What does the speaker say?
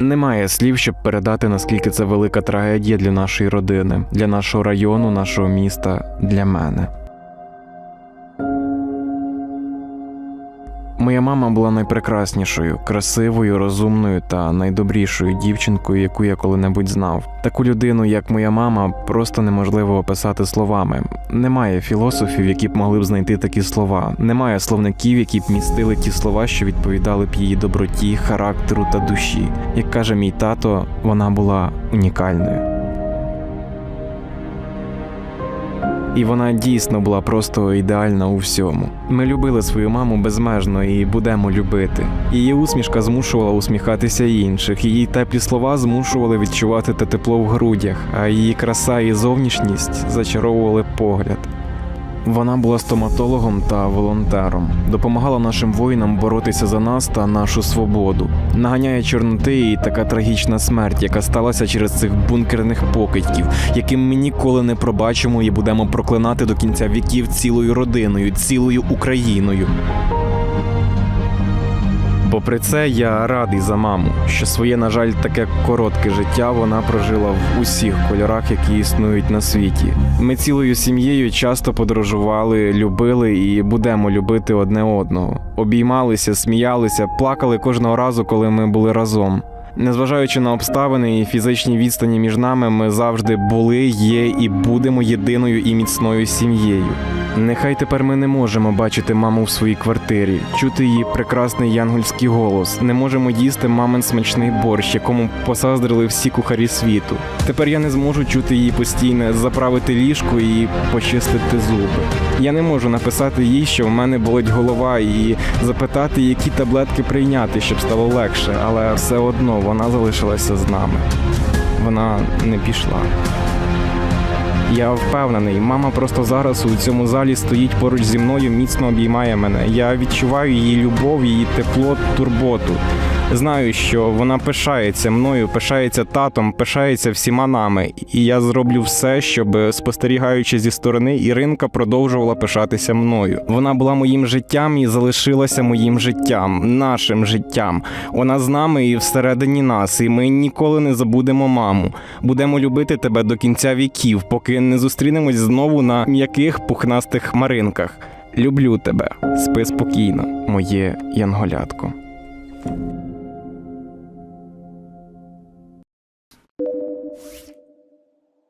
Немає слів, щоб передати, наскільки це велика трагедія для нашої родини, для нашого району, нашого міста, для мене. Моя мама була найпрекраснішою, красивою, розумною та найдобрішою дівчинкою, яку я коли-небудь знав. Таку людину, як моя мама, просто неможливо описати словами. Немає філософів, які б могли б знайти такі слова. Немає словників, які б містили ті слова, що відповідали б її доброті, характеру та душі. Як каже мій тато, вона була унікальною. І вона дійсно була просто ідеальна у всьому. Ми любили свою маму безмежно і будемо любити. Її усмішка змушувала усміхатися інших, її теплі слова змушували відчувати те тепло в грудях, а її краса і зовнішність зачаровували погляд. Вона була стоматологом та волонтером, допомагала нашим воїнам боротися за нас та нашу свободу. Наганяє чорноти і така трагічна смерть, яка сталася через цих бункерних покидьків, яким ми ніколи не пробачимо і будемо проклинати до кінця віків цілою родиною, цілою Україною. Попри це, я радий за маму, що своє, на жаль, таке коротке життя вона прожила в усіх кольорах, які існують на світі. Ми цілою сім'єю часто подорожували, любили і будемо любити одне одного. Обіймалися, сміялися, плакали кожного разу, коли ми були разом. Незважаючи на обставини і фізичні відстані між нами, ми завжди були, є і будемо єдиною і міцною сім'єю. Нехай тепер ми не можемо бачити маму в своїй квартирі, чути її прекрасний янгольський голос, не можемо їсти мамин смачний борщ, якому посаздрили всі кухарі світу. Тепер я не зможу чути її постійне заправити ліжко і почистити зуби. Я не можу написати їй, що в мене болить голова, і запитати, які таблетки прийняти, щоб стало легше, але все одно вона залишилася з нами. Вона не пішла. Я впевнений, мама просто зараз у цьому залі стоїть поруч зі мною, міцно обіймає мене. Я відчуваю її любов, її тепло, турботу. Знаю, що вона пишається мною, пишається татом, пишається всіма нами. І я зроблю все, щоб, спостерігаючи зі сторони, Іринка продовжувала пишатися мною. Вона була моїм життям і залишилася моїм життям, нашим життям. Вона з нами і всередині нас, і ми ніколи не забудемо маму. Будемо любити тебе до кінця віків, поки не зустрінемось знову на м'яких пухнастих хмаринках. Люблю тебе, спи спокійно, моє янголятко.